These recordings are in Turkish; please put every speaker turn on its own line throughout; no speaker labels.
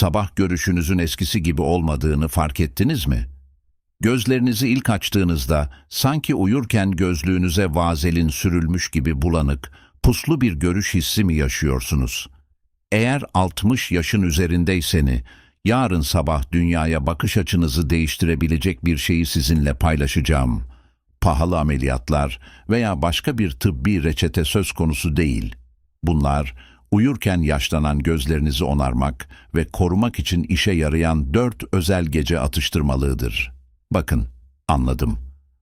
Sabah görüşünüzün eskisi gibi olmadığını fark ettiniz mi? Gözlerinizi ilk açtığınızda sanki uyurken gözlüğünüze vazelin sürülmüş gibi bulanık, puslu bir görüş hissi mi yaşıyorsunuz? Eğer 60 yaşın üzerindeyseniz, yarın sabah dünyaya bakış açınızı değiştirebilecek bir şeyi sizinle paylaşacağım. Pahalı ameliyatlar veya başka bir tıbbi reçete söz konusu değil. Bunlar, uyurken yaşlanan gözlerinizi onarmak ve korumak için işe yarayan dört özel gece atıştırmalığıdır. Bakın, anladım.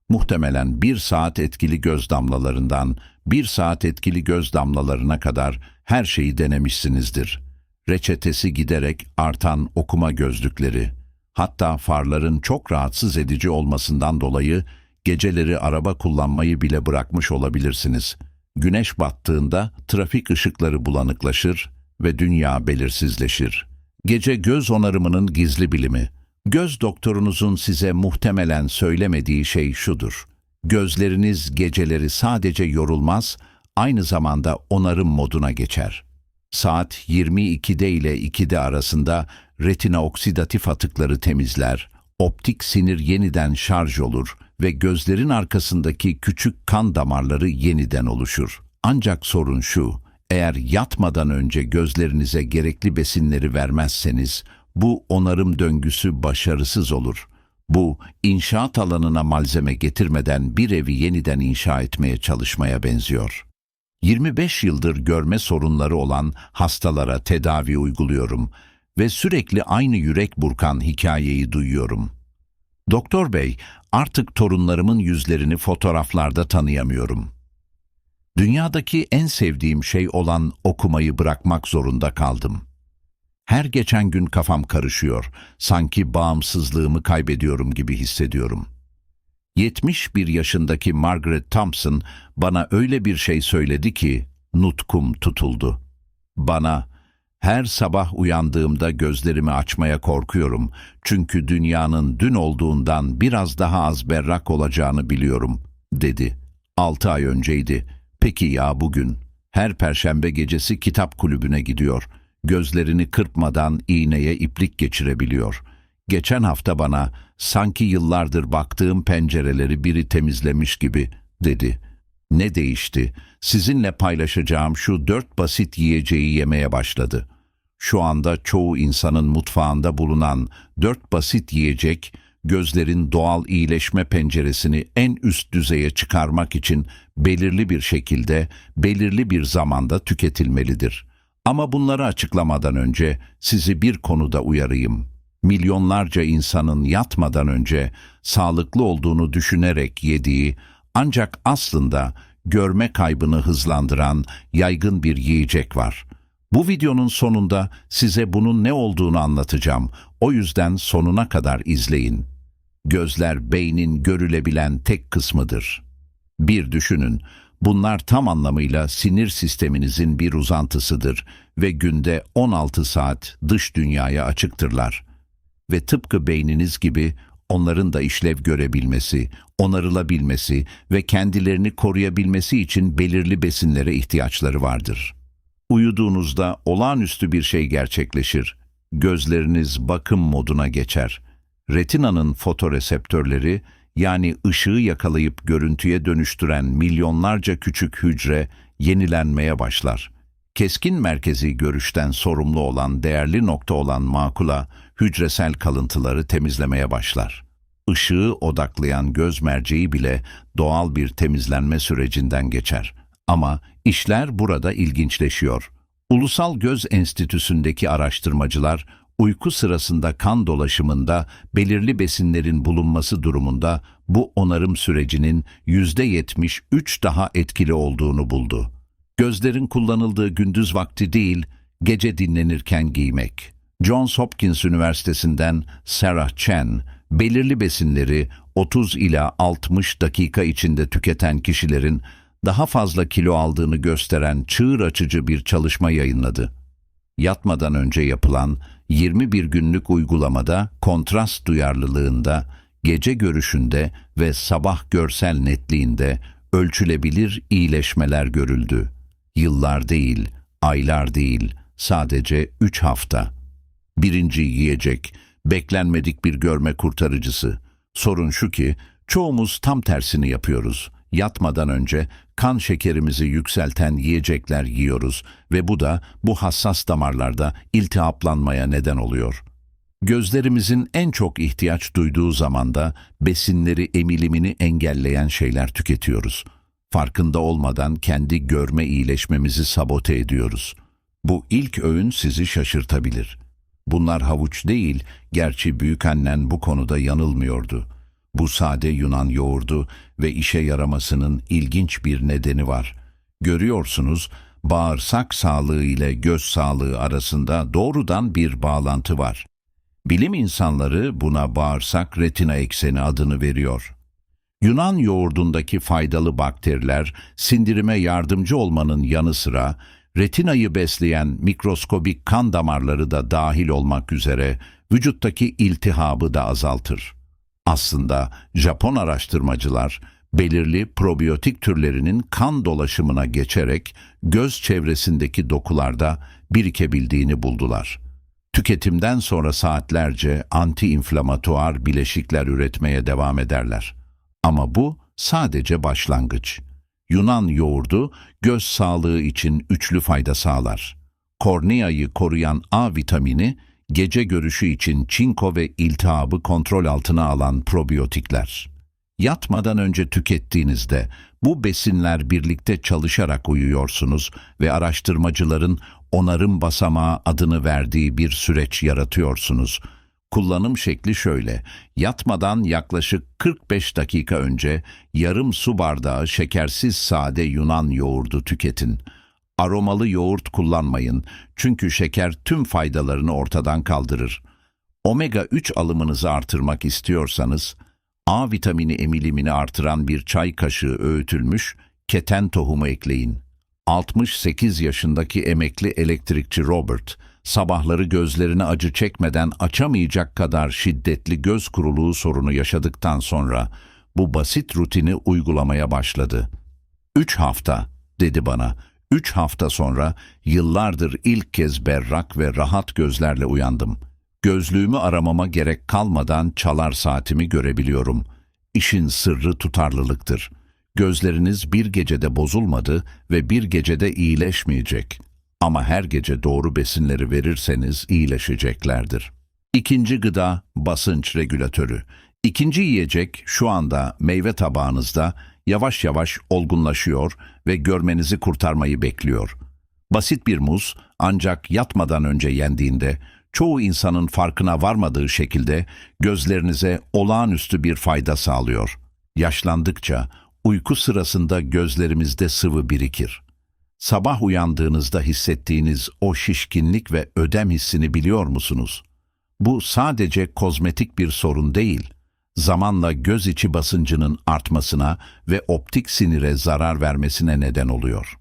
Muhtemelen bir saat etkili göz damlalarından bir saat etkili göz damlalarına kadar her şeyi denemişsinizdir. Reçetesi giderek artan okuma gözlükleri, hatta farların çok rahatsız edici olmasından dolayı geceleri araba kullanmayı bile bırakmış olabilirsiniz. Güneş battığında trafik ışıkları bulanıklaşır ve dünya belirsizleşir. Gece göz onarımının gizli bilimi. Göz doktorunuzun size muhtemelen söylemediği şey şudur. Gözleriniz geceleri sadece yorulmaz, aynı zamanda onarım moduna geçer. Saat 22'de ile 2'de arasında retina oksidatif atıkları temizler, optik sinir yeniden şarj olur ve gözlerin arkasındaki küçük kan damarları yeniden oluşur. Ancak sorun şu, eğer yatmadan önce gözlerinize gerekli besinleri vermezseniz, bu onarım döngüsü başarısız olur. Bu, inşaat alanına malzeme getirmeden bir evi yeniden inşa etmeye çalışmaya benziyor. 25 yıldır görme sorunları olan hastalara tedavi uyguluyorum ve sürekli aynı yürek burkan hikayeyi duyuyorum. Doktor bey, artık torunlarımın yüzlerini fotoğraflarda tanıyamıyorum. Dünyadaki en sevdiğim şey olan okumayı bırakmak zorunda kaldım. Her geçen gün kafam karışıyor, sanki bağımsızlığımı kaybediyorum gibi hissediyorum. 71 yaşındaki Margaret Thompson bana öyle bir şey söyledi ki nutkum tutuldu. Bana her sabah uyandığımda gözlerimi açmaya korkuyorum çünkü dünyanın dün olduğundan biraz daha az berrak olacağını biliyorum, dedi. Altı ay önceydi. Peki ya bugün? Her perşembe gecesi kitap kulübüne gidiyor. Gözlerini kırpmadan iğneye iplik geçirebiliyor. Geçen hafta bana sanki yıllardır baktığım pencereleri biri temizlemiş gibi dedi. Ne değişti? Sizinle paylaşacağım şu dört basit yiyeceği yemeye başladı. Şu anda çoğu insanın mutfağında bulunan dört basit yiyecek, gözlerin doğal iyileşme penceresini en üst düzeye çıkarmak için belirli bir şekilde, belirli bir zamanda tüketilmelidir. Ama bunları açıklamadan önce sizi bir konuda uyarayım. Milyonlarca insanın yatmadan önce sağlıklı olduğunu düşünerek yediği ancak aslında görme kaybını hızlandıran yaygın bir yiyecek var. Bu videonun sonunda size bunun ne olduğunu anlatacağım. O yüzden sonuna kadar izleyin. Gözler beynin görülebilen tek kısmıdır. Bir düşünün, bunlar tam anlamıyla sinir sisteminizin bir uzantısıdır ve günde 16 saat dış dünyaya açıktırlar. Ve tıpkı beyniniz gibi onların da işlev görebilmesi, onarılabilmesi ve kendilerini koruyabilmesi için belirli besinlere ihtiyaçları vardır. Uyuduğunuzda olağanüstü bir şey gerçekleşir. Gözleriniz bakım moduna geçer. Retinanın fotoreseptörleri yani ışığı yakalayıp görüntüye dönüştüren milyonlarca küçük hücre yenilenmeye başlar. Keskin merkezi görüşten sorumlu olan değerli nokta olan makula hücresel kalıntıları temizlemeye başlar. Işığı odaklayan göz merceği bile doğal bir temizlenme sürecinden geçer. Ama işler burada ilginçleşiyor. Ulusal Göz Enstitüsü'ndeki araştırmacılar uyku sırasında kan dolaşımında belirli besinlerin bulunması durumunda bu onarım sürecinin %73 daha etkili olduğunu buldu. Gözlerin kullanıldığı gündüz vakti değil, gece dinlenirken giymek. Johns Hopkins Üniversitesi'nden Sarah Chen, belirli besinleri 30 ila 60 dakika içinde tüketen kişilerin daha fazla kilo aldığını gösteren çığır açıcı bir çalışma yayınladı. Yatmadan önce yapılan 21 günlük uygulamada kontrast duyarlılığında, gece görüşünde ve sabah görsel netliğinde ölçülebilir iyileşmeler görüldü. Yıllar değil, aylar değil, sadece 3 hafta. Birinci yiyecek, beklenmedik bir görme kurtarıcısı. Sorun şu ki çoğumuz tam tersini yapıyoruz. Yatmadan önce kan şekerimizi yükselten yiyecekler yiyoruz ve bu da bu hassas damarlarda iltihaplanmaya neden oluyor. Gözlerimizin en çok ihtiyaç duyduğu zamanda besinleri emilimini engelleyen şeyler tüketiyoruz. Farkında olmadan kendi görme iyileşmemizi sabote ediyoruz. Bu ilk öğün sizi şaşırtabilir. Bunlar havuç değil, gerçi büyükannen bu konuda yanılmıyordu. Bu sade Yunan yoğurdu ve işe yaramasının ilginç bir nedeni var. Görüyorsunuz, bağırsak sağlığı ile göz sağlığı arasında doğrudan bir bağlantı var. Bilim insanları buna bağırsak retina ekseni adını veriyor. Yunan yoğurdundaki faydalı bakteriler sindirime yardımcı olmanın yanı sıra retinayı besleyen mikroskobik kan damarları da dahil olmak üzere vücuttaki iltihabı da azaltır. Aslında Japon araştırmacılar belirli probiyotik türlerinin kan dolaşımına geçerek göz çevresindeki dokularda birikebildiğini buldular. Tüketimden sonra saatlerce antiinflamatuar bileşikler üretmeye devam ederler. Ama bu sadece başlangıç. Yunan yoğurdu göz sağlığı için üçlü fayda sağlar. Korneayı koruyan A vitamini, gece görüşü için çinko ve iltihabı kontrol altına alan probiyotikler. Yatmadan önce tükettiğinizde bu besinler birlikte çalışarak uyuyorsunuz ve araştırmacıların onarım basamağı adını verdiği bir süreç yaratıyorsunuz. Kullanım şekli şöyle, yatmadan yaklaşık 45 dakika önce yarım su bardağı şekersiz sade Yunan yoğurdu tüketin. Aromalı yoğurt kullanmayın çünkü şeker tüm faydalarını ortadan kaldırır. Omega 3 alımınızı artırmak istiyorsanız, A vitamini emilimini artıran bir çay kaşığı öğütülmüş keten tohumu ekleyin. 68 yaşındaki emekli elektrikçi Robert, sabahları gözlerini acı çekmeden açamayacak kadar şiddetli göz kuruluğu sorunu yaşadıktan sonra bu basit rutini uygulamaya başladı. Üç hafta, dedi bana. Üç hafta sonra yıllardır ilk kez berrak ve rahat gözlerle uyandım. Gözlüğümü aramama gerek kalmadan çalar saatimi görebiliyorum. İşin sırrı tutarlılıktır. Gözleriniz bir gecede bozulmadı ve bir gecede iyileşmeyecek. Ama her gece doğru besinleri verirseniz iyileşeceklerdir. İkinci gıda basınç regülatörü. İkinci yiyecek şu anda meyve tabağınızda yavaş yavaş olgunlaşıyor ve görmenizi kurtarmayı bekliyor. Basit bir muz ancak yatmadan önce yendiğinde çoğu insanın farkına varmadığı şekilde gözlerinize olağanüstü bir fayda sağlıyor. Yaşlandıkça uyku sırasında gözlerimizde sıvı birikir. Sabah uyandığınızda hissettiğiniz o şişkinlik ve ödem hissini biliyor musunuz? Bu sadece kozmetik bir sorun değil. Zamanla göz içi basıncının artmasına ve optik sinire zarar vermesine neden oluyor.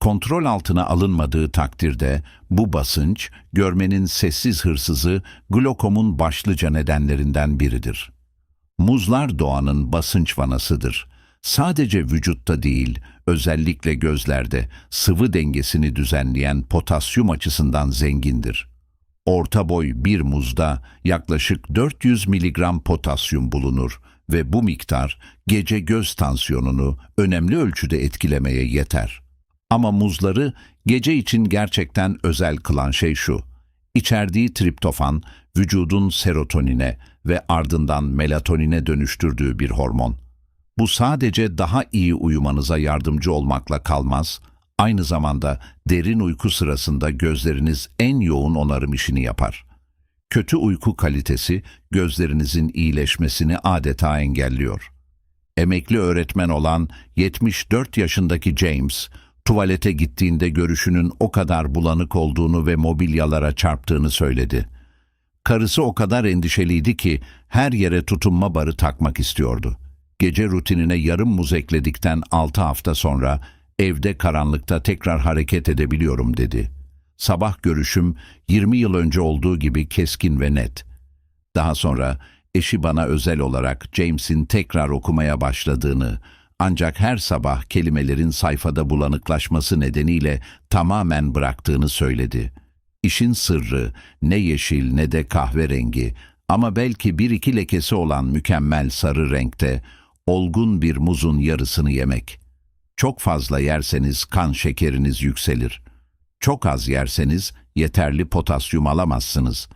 Kontrol altına alınmadığı takdirde bu basınç, görmenin sessiz hırsızı glokomun başlıca nedenlerinden biridir. Muzlar doğanın basınç vanasıdır. Sadece vücutta değil, özellikle gözlerde sıvı dengesini düzenleyen potasyum açısından zengindir. Orta boy bir muzda yaklaşık 400 miligram potasyum bulunur ve bu miktar gece göz tansiyonunu önemli ölçüde etkilemeye yeter. Ama muzları gece için gerçekten özel kılan şey şu. İçerdiği triptofan vücudun serotonine ve ardından melatonine dönüştürdüğü bir hormon. Bu sadece daha iyi uyumanıza yardımcı olmakla kalmaz, aynı zamanda derin uyku sırasında gözleriniz en yoğun onarım işini yapar. Kötü uyku kalitesi gözlerinizin iyileşmesini adeta engelliyor. Emekli öğretmen olan 74 yaşındaki James, tuvalete gittiğinde görüşünün o kadar bulanık olduğunu ve mobilyalara çarptığını söyledi. Karısı o kadar endişeliydi ki her yere tutunma barı takmak istiyordu. Gece rutinine yarım muz ekledikten 6 hafta sonra evde karanlıkta tekrar hareket edebiliyorum dedi. Sabah görüşüm 20 yıl önce olduğu gibi keskin ve net. Daha sonra eşi bana özel olarak James'in tekrar okumaya başladığını, ancak her sabah kelimelerin sayfada bulanıklaşması nedeniyle tamamen bıraktığını söyledi. İşin sırrı ne yeşil ne de kahverengi ama belki bir iki lekesi olan mükemmel sarı renkte olgun bir muzun yarısını yemek. Çok fazla yerseniz kan şekeriniz yükselir. Çok az yerseniz yeterli potasyum alamazsınız.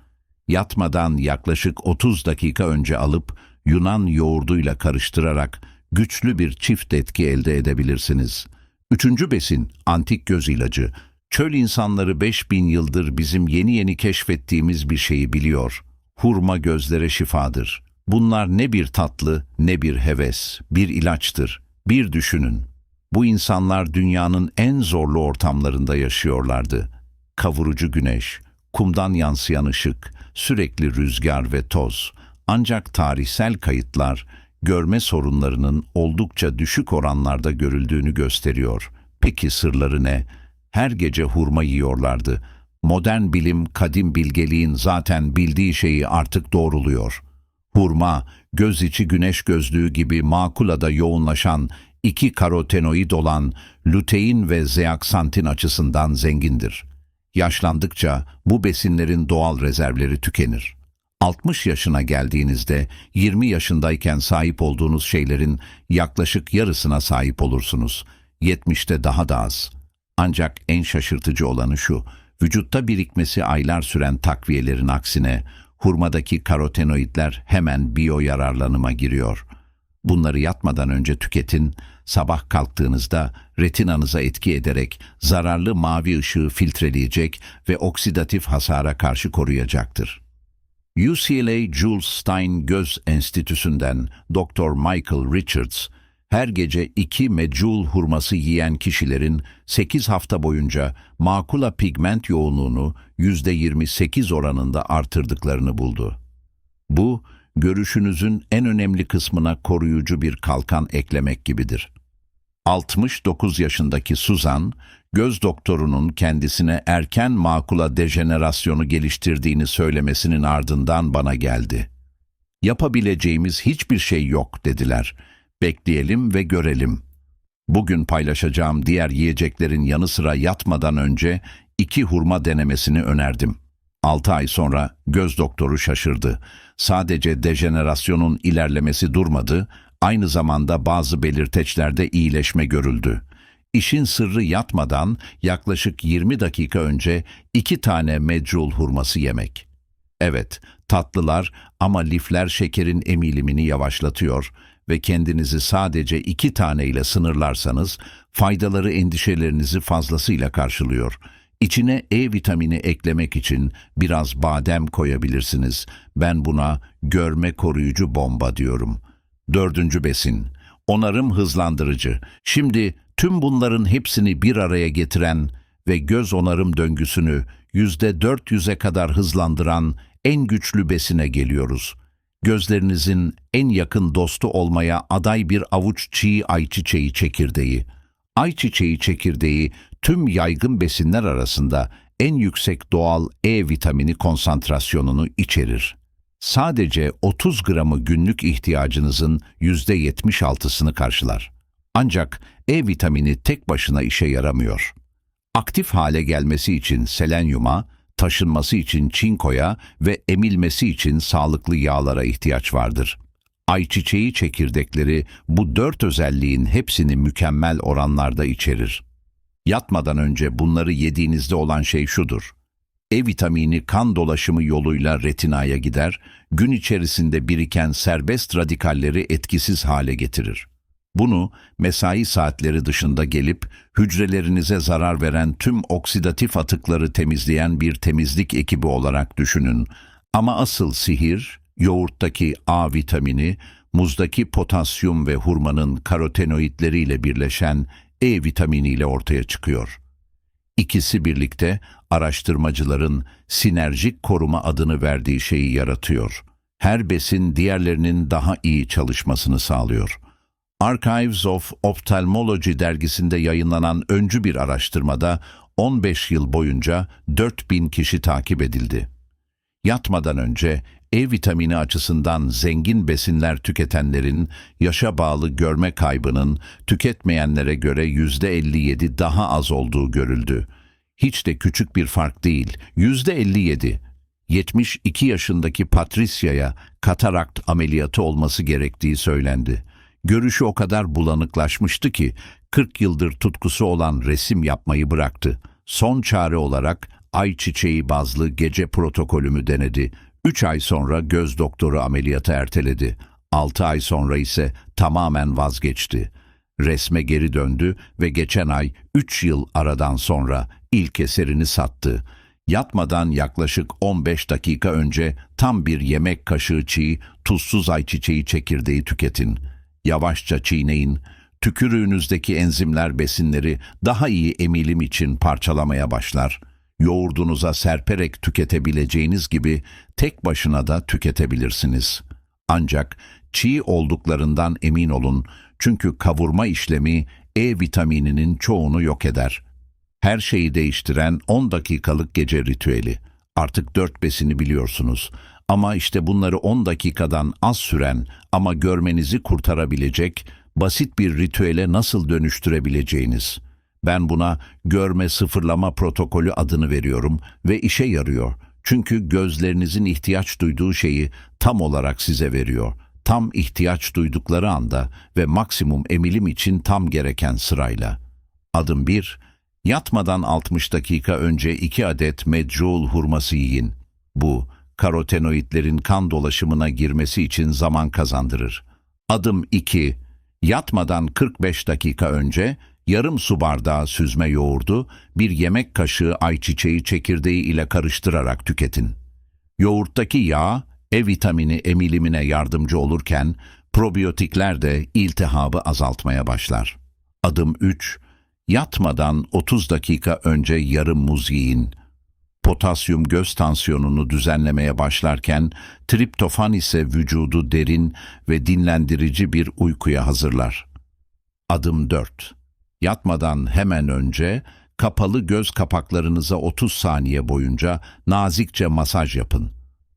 Yatmadan yaklaşık 30 dakika önce alıp Yunan yoğurduyla karıştırarak güçlü bir çift etki elde edebilirsiniz. Üçüncü besin, antik göz ilacı. Çöl insanları 5000 yıldır bizim yeni yeni keşfettiğimiz bir şeyi biliyor. Hurma gözlere şifadır. Bunlar ne bir tatlı ne bir heves, bir ilaçtır. Bir düşünün. Bu insanlar dünyanın en zorlu ortamlarında yaşıyorlardı. Kavurucu güneş, kumdan yansıyan ışık, sürekli rüzgar ve toz. Ancak tarihsel kayıtlar görme sorunlarının oldukça düşük oranlarda görüldüğünü gösteriyor. Peki sırları ne? Her gece hurma yiyorlardı. Modern bilim, kadim bilgeliğin zaten bildiği şeyi artık doğruluyor. Hurma, göz içi güneş gözlüğü gibi makulada yoğunlaşan iki karotenoid olan lutein ve zeaksantin açısından zengindir. Yaşlandıkça bu besinlerin doğal rezervleri tükenir. 60 yaşına geldiğinizde 20 yaşındayken sahip olduğunuz şeylerin yaklaşık yarısına sahip olursunuz. 70'te daha da az. Ancak en şaşırtıcı olanı şu, vücutta birikmesi aylar süren takviyelerin aksine hurmadaki karotenoidler hemen biyo yararlanıma giriyor. Bunları yatmadan önce tüketin, sabah kalktığınızda retinanıza etki ederek zararlı mavi ışığı filtreleyecek ve oksidatif hasara karşı koruyacaktır. UCLA Jules Stein Göz Enstitüsü'nden Dr. Michael Richards, her gece iki medjool hurması yiyen kişilerin 8 hafta boyunca makula pigment yoğunluğunu %28 oranında artırdıklarını buldu. Bu, görüşünüzün en önemli kısmına koruyucu bir kalkan eklemek gibidir. 69 yaşındaki Suzan, göz doktorunun kendisine erken makula dejenerasyonu geliştirdiğini söylemesinin ardından bana geldi. Yapabileceğimiz hiçbir şey yok dediler. Bekleyelim ve görelim. Bugün paylaşacağım diğer yiyeceklerin yanı sıra yatmadan önce iki hurma denemesini önerdim. 6 ay sonra göz doktoru şaşırdı. Sadece dejenerasyonun ilerlemesi durmadı, aynı zamanda bazı belirteçlerde iyileşme görüldü. İşin sırrı yatmadan yaklaşık 20 dakika önce iki tane medjool hurması yemek. Evet, tatlılar ama lifler şekerin emilimini yavaşlatıyor ve kendinizi sadece iki tane ile sınırlarsanız faydaları endişelerinizi fazlasıyla karşılıyor. İçine E vitamini eklemek için biraz badem koyabilirsiniz. Ben buna görme koruyucu bomba diyorum. Dördüncü besin, onarım hızlandırıcı. Şimdi tüm bunların hepsini bir araya getiren ve göz onarım döngüsünü yüzde 400'e kadar hızlandıran en güçlü besine geliyoruz. Gözlerinizin en yakın dostu olmaya aday bir avuç çiğ ayçiçeği çekirdeği. Ayçiçeği çekirdeği tüm yaygın besinler arasında en yüksek doğal E vitamini konsantrasyonunu içerir. Sadece 30 gramı günlük ihtiyacınızın %76'sını karşılar. Ancak E vitamini tek başına işe yaramıyor. Aktif hale gelmesi için selenyuma, taşınması için çinkoya ve emilmesi için sağlıklı yağlara ihtiyaç vardır. Ayçiçeği çekirdekleri bu dört özelliğin hepsini mükemmel oranlarda içerir. Yatmadan önce bunları yediğinizde olan şey şudur. E vitamini kan dolaşımı yoluyla retinaya gider, gün içerisinde biriken serbest radikalleri etkisiz hale getirir. Bunu mesai saatleri dışında gelip hücrelerinize zarar veren tüm oksidatif atıkları temizleyen bir temizlik ekibi olarak düşünün. Ama asıl sihir, yoğurttaki A vitamini, muzdaki potasyum ve hurmanın karotenoidleriyle birleşen E vitaminiyle ortaya çıkıyor. İkisi birlikte araştırmacıların sinerjik koruma adını verdiği şeyi yaratıyor. Her besin diğerlerinin daha iyi çalışmasını sağlıyor. Archives of Ophthalmology dergisinde yayınlanan öncü bir araştırmada 15 yıl boyunca 4000 kişi takip edildi. Yatmadan önce E vitamini açısından zengin besinler tüketenlerin yaşa bağlı görme kaybının tüketmeyenlere göre %57 daha az olduğu görüldü. Hiç de küçük bir fark değil. Yüzde 57. 72 yaşındaki Patricia'ya katarakt ameliyatı olması gerektiği söylendi. Görüşü o kadar bulanıklaşmıştı ki 40 yıldır tutkusu olan resim yapmayı bıraktı. Son çare olarak ayçiçeği bazlı gece protokolümü denedi. 3 ay sonra göz doktoru ameliyatı erteledi. 6 ay sonra ise tamamen vazgeçti. Resme geri döndü ve geçen ay 3 yıl aradan sonra ilk eserini sattı. Yatmadan yaklaşık 15 dakika önce tam bir yemek kaşığı çiğ, tuzsuz ayçiçeği çekirdeği tüketin. Yavaşça çiğneyin. Tükürüğünüzdeki enzimler besinleri daha iyi emilim için parçalamaya başlar. Yoğurdunuza serperek tüketebileceğiniz gibi tek başına da tüketebilirsiniz. Ancak çiğ olduklarından emin olun çünkü kavurma işlemi E vitamininin çoğunu yok eder. Her şeyi değiştiren 10 dakikalık gece ritüeli. Artık dört besini biliyorsunuz. Ama işte bunları 10 dakikadan az süren ama görmenizi kurtarabilecek basit bir ritüele nasıl dönüştürebileceğiniz. Ben buna görme sıfırlama protokolü adını veriyorum ve işe yarıyor. Çünkü gözlerinizin ihtiyaç duyduğu şeyi tam olarak size veriyor. Tam ihtiyaç duydukları anda ve maksimum emilim için tam gereken sırayla. Adım 1. Yatmadan 60 dakika önce 2 adet medjool hurması yiyin. Bu, karotenoidlerin kan dolaşımına girmesi için zaman kazandırır. Adım 2. Yatmadan 45 dakika önce yarım su bardağı süzme yoğurdu bir yemek kaşığı ayçiçeği çekirdeği ile karıştırarak tüketin. Yoğurttaki yağ, E vitamini emilimine yardımcı olurken probiyotikler de iltihabı azaltmaya başlar. Adım 3. Yatmadan 30 dakika önce yarım muz yiyin. Potasyum göz tansiyonunu düzenlemeye başlarken triptofan ise vücudu derin ve dinlendirici bir uykuya hazırlar. Adım 4. Yatmadan hemen önce kapalı göz kapaklarınıza 30 saniye boyunca nazikçe masaj yapın.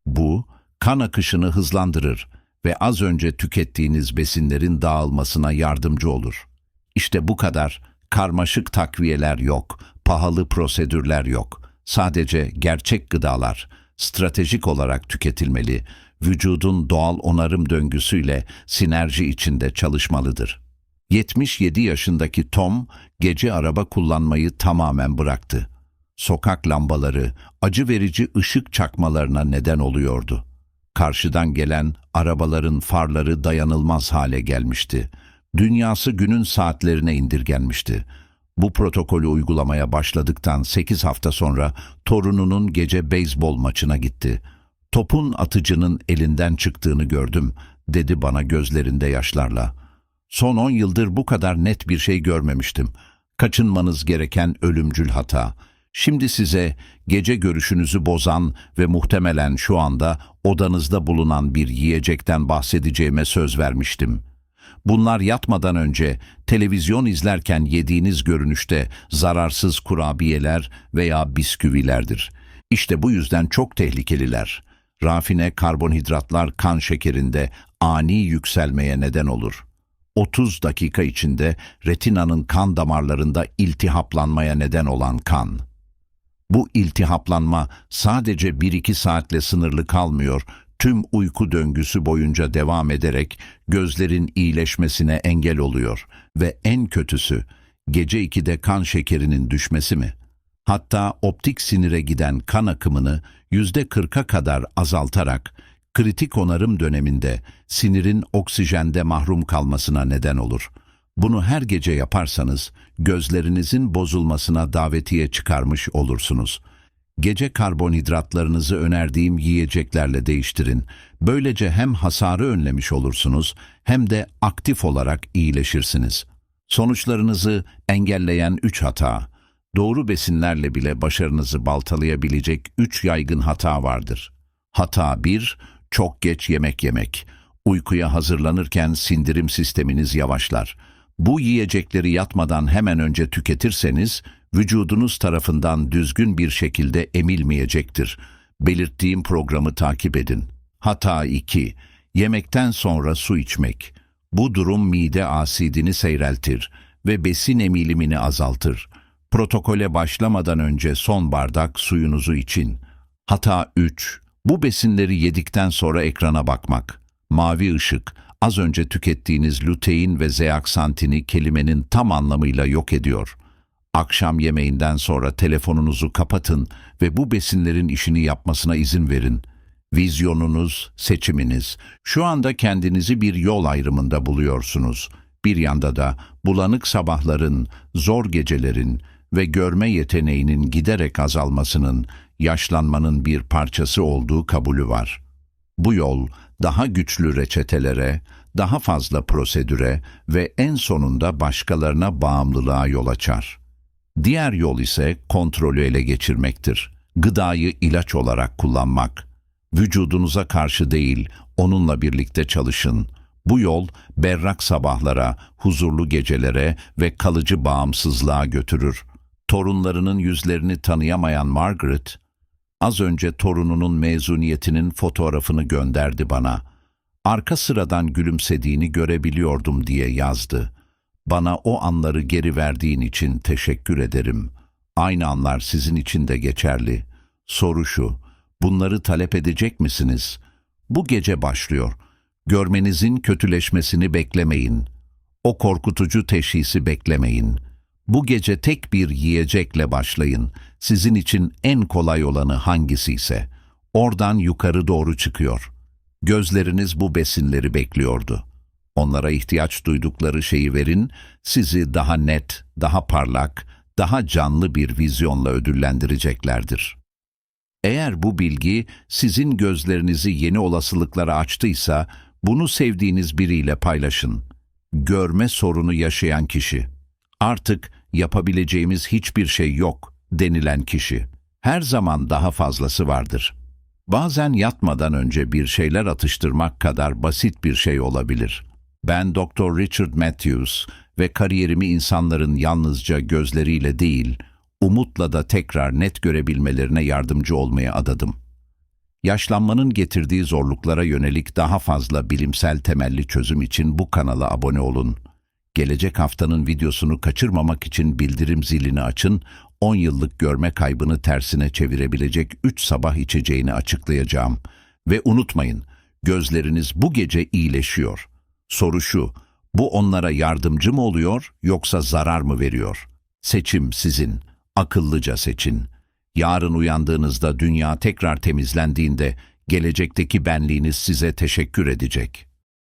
Bu, kan akışını hızlandırır ve az önce tükettiğiniz besinlerin dağılmasına yardımcı olur. İşte bu kadar. Karmaşık takviyeler yok, pahalı prosedürler yok. Sadece gerçek gıdalar stratejik olarak tüketilmeli, vücudun doğal onarım döngüsüyle sinerji içinde çalışmalıdır. 77 yaşındaki Tom gece araba kullanmayı tamamen bıraktı. Sokak lambaları acı verici ışık çakmalarına neden oluyordu. Karşıdan gelen arabaların farları dayanılmaz hale gelmişti. Dünyası günün saatlerine indirgenmişti. Bu protokolü uygulamaya başladıktan 8 hafta sonra torununun gece beyzbol maçına gitti. Topun atıcının elinden çıktığını gördüm, dedi bana gözlerinde yaşlarla. Son 10 yıldır bu kadar net bir şey görmemiştim. Kaçınmanız gereken ölümcül hata. Şimdi size gece görüşünüzü bozan ve muhtemelen şu anda odanızda bulunan bir yiyecekten bahsedeceğime söz vermiştim. Bunlar yatmadan önce televizyon izlerken yediğiniz görünüşte zararsız kurabiyeler veya bisküvilerdir. İşte bu yüzden çok tehlikeliler. Rafine karbonhidratlar kan şekerinde ani yükselmeye neden olur. 30 dakika içinde retinanın kan damarlarında iltihaplanmaya neden olan kan. Bu iltihaplanma sadece 1-2 saatle sınırlı kalmıyor, tüm uyku döngüsü boyunca devam ederek gözlerin iyileşmesine engel oluyor ve en kötüsü gece 2'de kan şekerinin düşmesi mi? Hatta optik sinire giden kan akımını yüzde 40'a kadar azaltarak kritik onarım döneminde sinirin oksijende mahrum kalmasına neden olur. Bunu her gece yaparsanız gözlerinizin bozulmasına davetiye çıkarmış olursunuz.'' Gece karbonhidratlarınızı önerdiğim yiyeceklerle değiştirin. Böylece hem hasarı önlemiş olursunuz hem de aktif olarak iyileşirsiniz. Sonuçlarınızı engelleyen 3 hata. Doğru besinlerle bile başarınızı baltalayabilecek 3 yaygın hata vardır. Hata 1. Çok geç yemek yemek. Uykuya hazırlanırken sindirim sisteminiz yavaşlar. Bu yiyecekleri yatmadan hemen önce tüketirseniz vücudunuz tarafından düzgün bir şekilde emilmeyecektir. Belirttiğim programı takip edin. Hata 2. Yemekten sonra su içmek. Bu durum mide asidini seyreltir ve besin emilimini azaltır. Protokole başlamadan önce son bardak suyunuzu için. Hata 3. Bu besinleri yedikten sonra ekrana bakmak. Mavi ışık, az önce tükettiğiniz lutein ve zeaksantini kelimenin tam anlamıyla yok ediyor. Akşam yemeğinden sonra telefonunuzu kapatın ve bu besinlerin işini yapmasına izin verin. Vizyonunuz, seçiminiz. Şu anda kendinizi bir yol ayrımında buluyorsunuz. Bir yanda da bulanık sabahların, zor gecelerin ve görme yeteneğinin giderek azalmasının, yaşlanmanın bir parçası olduğu kabulü var. Bu yol daha güçlü reçetelere, daha fazla prosedüre ve en sonunda başkalarına bağımlılığa yol açar. Diğer yol ise kontrolü ele geçirmektir. Gıdayı ilaç olarak kullanmak. Vücudunuza karşı değil, onunla birlikte çalışın. Bu yol berrak sabahlara, huzurlu gecelere ve kalıcı bağımsızlığa götürür. Torunlarının yüzlerini tanıyamayan Margaret, az önce torununun mezuniyetinin fotoğrafını gönderdi bana. Arka sıradan gülümsediğini görebiliyordum diye yazdı. Bana o anları geri verdiğin için teşekkür ederim. Aynı anlar sizin için de geçerli. Soru şu, bunları talep edecek misiniz? Bu gece başlıyor. Görmenizin kötüleşmesini beklemeyin. O korkutucu teşhisi beklemeyin. Bu gece tek bir yiyecekle başlayın. Sizin için en kolay olanı hangisi ise. Oradan yukarı doğru çıkıyor. Gözleriniz bu besinleri bekliyordu. Onlara ihtiyaç duydukları şeyi verin, sizi daha net, daha parlak, daha canlı bir vizyonla ödüllendireceklerdir. Eğer bu bilgi sizin gözlerinizi yeni olasılıklara açtıysa, bunu sevdiğiniz biriyle paylaşın. Görme sorunu yaşayan kişi. Artık yapabileceğimiz hiçbir şey yok denilen kişi. Her zaman daha fazlası vardır. Bazen yatmadan önce bir şeyler atıştırmak kadar basit bir şey olabilir. Ben Dr. Richard Matthews ve kariyerimi insanların yalnızca gözleriyle değil, umutla da tekrar net görebilmelerine yardımcı olmaya adadım. Yaşlanmanın getirdiği zorluklara yönelik daha fazla bilimsel temelli çözüm için bu kanala abone olun. Gelecek haftanın videosunu kaçırmamak için bildirim zilini açın, 10 yıllık görme kaybını tersine çevirebilecek 3 sabah içeceğini açıklayacağım. Ve unutmayın, gözleriniz bu gece iyileşiyor. Soru şu, bu onlara yardımcı mı oluyor yoksa zarar mı veriyor? Seçim sizin, akıllıca seçin. Yarın uyandığınızda dünya tekrar temizlendiğinde gelecekteki benliğiniz size teşekkür edecek.